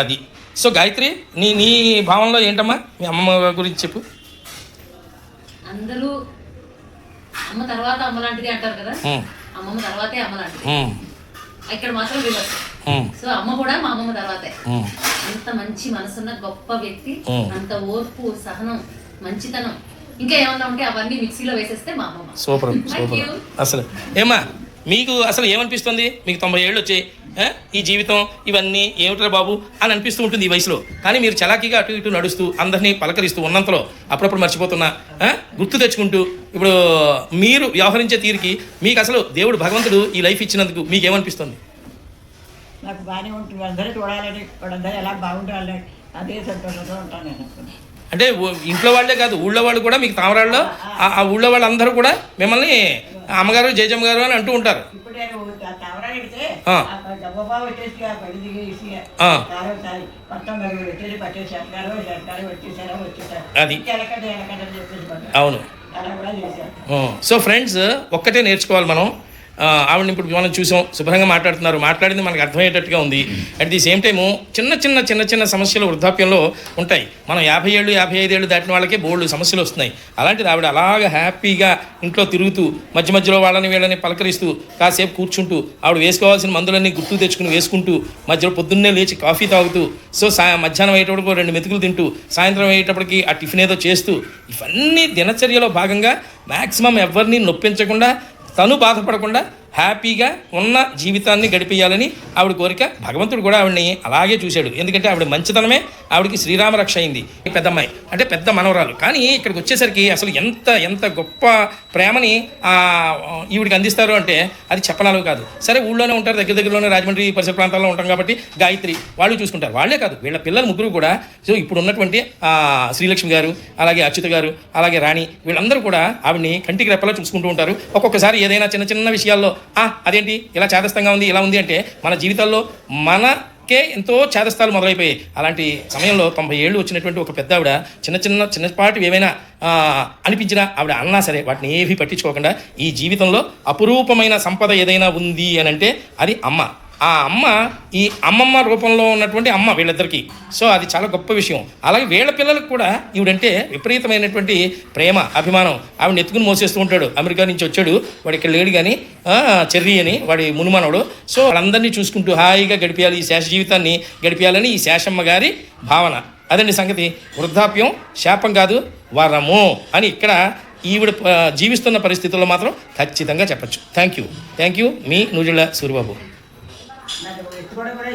అది. సో గాయత్రి నీ నీ భావంలో ఏంటమ్మా? మీ అమ్మమ్మ గురించి చెప్పు. అందరూ అమ్మ తర్వాత అమ్మ లాంటిది అంటారు కదా? అమ్మమ్మ తర్వాతే అమ్మ లాంటిది. ఇక్కడ మాత్రం రివర్స్ సో అమ్మ కూడా మా అమ్మమ్మ తర్వాతే. అంత మంచి మనసున్న గొప్ప వ్యక్తి. అంత ఓర్పు సహనం మంచితనం. ఇంకా ఏమన్నా ఉంటే అవన్నీ మిక్సీలో వేసేస్తే మా అమ్మమ్మ. Super super. అసలు ఏమ్మా మీకు అసలు ఏమనిపిస్తుంది? మీకు తొంభై ఏళ్ళు వచ్చాయి? ఈ జీవితం ఇవన్నీ ఏమిట్రా బాబు అని అనిపిస్తూ ఉంటుంది ఈ వయసులో. కానీ మీరు చలాకీగా అటు ఇటు నడుస్తూ అందరినీ పలకరిస్తూ ఉన్నంతలో అప్పుడప్పుడు మర్చిపోతున్నా? గుర్తు తెచ్చుకుంటూ ఇప్పుడు మీరు వ్యవహరించే తీరుకి మీకు అసలు దేవుడు భగవంతుడు ఈ లైఫ్ ఇచ్చినందుకు మీకు ఏమనిపిస్తుంది నాకు బాగానే ఉంటుంది. అందరూ చూడాలని వాళ్ళందరూ ఎలా అదే సంతోషంతో ఉంటాను నేను. అంటే ఇంట్లో వాళ్ళే కాదు ఊళ్ళో వాళ్ళు కూడా మీకు తామరాళ్ళలో ఆ ఊళ్ళో వాళ్ళందరూ కూడా మిమ్మల్ని అమ్మగారు జయజమ్మ గారు అని అంటూ ఉంటారు. అది. అవును. సో ఫ్రెండ్స్ ఒక్కటే నేర్చుకోవాలి మనం. ఆవిడని ఇప్పుడు మనం చూసాం శుభ్రంగా మాట్లాడుతున్నారు. మాట్లాడింది మనకు అర్థమయ్యేటట్టుగా ఉంది. అట్ ది సేమ్ టైము చిన్న చిన్న చిన్న చిన్న సమస్యలు వృద్ధాప్యంలో ఉంటాయి. మనం యాభై ఏళ్ళు యాభై ఐదు ఏళ్ళు దాటిన వాళ్ళకే బోల్డ్ సమస్యలు వస్తున్నాయి. అలాంటిది ఆవిడ అలాగ హ్యాపీగా ఇంట్లో తిరుగుతూ మధ్య మధ్యలో వాళ్ళని వీళ్ళని పలకరిస్తూ కాసేపు కూర్చుంటూ ఆవిడ వేసుకోవాల్సిన మందులన్నీ గుర్తు తెచ్చుకుని వేసుకుంటూ మధ్యలో పొద్దున్నే లేచి కాఫీ తాగుతూ సో సా మధ్యాహ్నం అయ్యేటప్పుడు రెండు మెతుకులు తింటూ సాయంత్రం అయ్యేటప్పటికి ఆ టిఫిన్ ఏదో చేస్తూ ఇవన్నీ దినచర్యలో భాగంగా మ్యాక్సిమం ఎవరిని నొప్పించకుండా తను బాధపడకుండా హ్యాపీగా ఉన్న జీవితాన్ని గడిపేయాలని ఆవిడ కోరిక. భగవంతుడు కూడా ఆవిడని అలాగే చూశాడు. ఎందుకంటే ఆవిడ మంచితనమే ఆవిడకి శ్రీరామ రక్ష అయింది. ఈ పెద్దమ్మాయి. అంటే పెద్ద మనవరాలు. కానీ ఇక్కడికి వచ్చేసరికి అసలు ఎంత ఎంత గొప్ప ప్రేమని ఈవిడికి అందిస్తారు అంటే అది చెప్పనాలు కాదు. సరే ఊళ్ళోనే ఉంటారు దగ్గర దగ్గరలోనే రాజమండ్రి పరిసర ప్రాంతాల్లో ఉంటాం కాబట్టి గాయత్రి వాళ్ళు చూసుకుంటారు. వాళ్ళే కాదు వీళ్ళ పిల్లలు ముగ్గురు కూడా. సో ఇప్పుడు ఉన్నటువంటి శ్రీలక్ష్మి గారు అలాగే అచ్యుత గారు అలాగే రాణి వీళ్ళందరూ కూడా ఆవిడని కంటికి రెప్పలా చూసుకుంటూ ఉంటారు. ఒక్కొక్కసారి ఏదైనా చిన్న చిన్న విషయాల్లో ఆ అదేంటి? ఇలా చేదస్తంగా ఉంది ఇలా ఉంది అంటే మన జీవితాల్లో మనకే ఎంతో చేదస్తాలు మొదలైపోయాయి. అలాంటి సమయంలో తొంభై ఏళ్ళు వచ్చినటువంటి ఒక పెద్ద ఆవిడ చిన్న చిన్న చిన్నపాటి ఏవైనా అనిపించినా ఆవిడ అన్నా సరే వాటిని ఏవి పట్టించుకోకుండా ఈ జీవితంలో అపురూపమైన సంపద ఏదైనా ఉంది అని అంటే అది అమ్మ. ఆ అమ్మ ఈ అమ్మమ్మ రూపంలో ఉన్నటువంటి అమ్మ వీళ్ళిద్దరికి. సో అది చాలా గొప్ప విషయం. అలాగే వీళ్ళ పిల్లలకు కూడా ఈవిడంటే విపరీతమైనటువంటి ప్రేమ అభిమానం. ఆవిడ ఎత్తుకుని మోసేస్తూ ఉంటాడు. అమెరికా నుంచి వచ్చాడు. వాడు ఇక్కడ లేడు కానీ చెర్రీ అని వాడి మునుమానవుడు. సో వాళ్ళందరినీ చూసుకుంటూ హాయిగా గడిపేయాలి. ఈ శేష జీవితాన్ని గడిపేయాలని ఈ శేషమ్మ గారి భావన. అదండి సంగతి. వృద్ధాప్యం శాపం కాదు వరము అని ఇక్కడ ఈవిడ జీవిస్తున్న పరిస్థితుల్లో మాత్రం ఖచ్చితంగా చెప్పచ్చు. థ్యాంక్ యూ థ్యాంక్ యూ మీ నూజిళ్ళ సూరిబాబు. నాకు ఎత్తుకోవడం కూడా